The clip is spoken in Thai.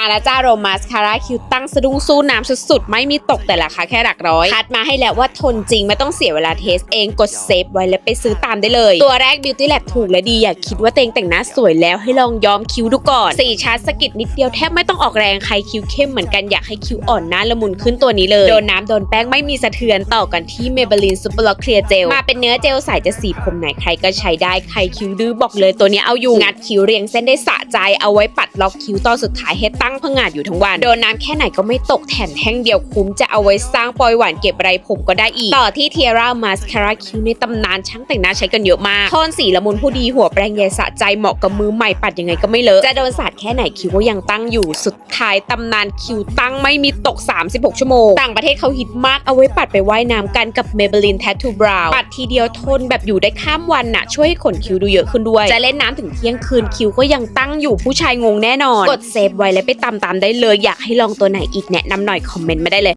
มาแล้วจ้าโรมาสคาร่าคิวตั้งสะดุ้งสู้น้ำสุดๆ ไม่มีตกแต่ราคาแค่หลักร้อย คัดมาให้แล้วว่าทนจริงไม่ต้องเสียเวลาเทสเองกดเซฟไว้แล้วไปซื้อตามได้เลย ตัวแรก Beauty Lab ถูกและดี อย่าคิดว่าเตงแต่งหน้าสวยแล้วให้ลองย้อมคิ้วดูก่อนสีชาร์จสกิดนิดเดียวแทบไม่ต้องออกแรงใครคิ้วเข้มเหมือนกันอยากให้คิ้วอ่อนหน้าละมุนขึ้นตัวนี้เลยโดนน้ำโดนแป้งไม่มีสะเทือนต่อกันที่ Maybelline Super Lock Clear Gel มาเป็นเนื้อเจลใสจะสีผมไหนใครก็ใช้ได้ใครคิ้วดื้อบอกเลยตัวนี้เอาอยู่งัดคิ้วเรียงเส้นได้สะใจเอาไว้ปัดล็อกคิ้วตอนสุดท้ายให้ตั้ง้งพงาดอยู่ทั้งวัน โดนน้ำแค่ไหนก็ไม่ตกแถมแท่งเดียวคุ้มจะเอาไว้สร้างปอยหวานเก็บไรผมก็ได้อีก ต่อที่ Tiara Mascara คิ้วในตำนานช่างแต่งหน้าใช้กันเยอะมากโทนสีละมุนผู้ดีหัวแปรงใยสะใจเหมาะกับมือใหม่ปัดยังไงก็ไม่เลอะจะโดนสาดแค่ไหนคิ้วก็ยังตั้งอยู่สุดท้ายตำนานคิ้วตั้งไม่มีตก 36 ชั่วโมง ต่างประเทศเขาฮิตมากเอาไว้ปัดไปว่ายน้ำกันกับ Maybelline Tattoo Brow ปัดทีเดียวทนแบบอยู่ได้ข้ามวันน่ะช่วยให้ขนคิ้วดูเยอะขึ้นด้วย จะเล่นน้ำถึงเที่ยงคืนคิ้วก็ยังตั้งอยู่ผู้ชายงงแน่นอน กดเซฟไว้แล้วไปตามๆได้เลย อยากให้ลองตัวไหนอีกแนะนำหน่อยคอมเมนต์มาได้เลย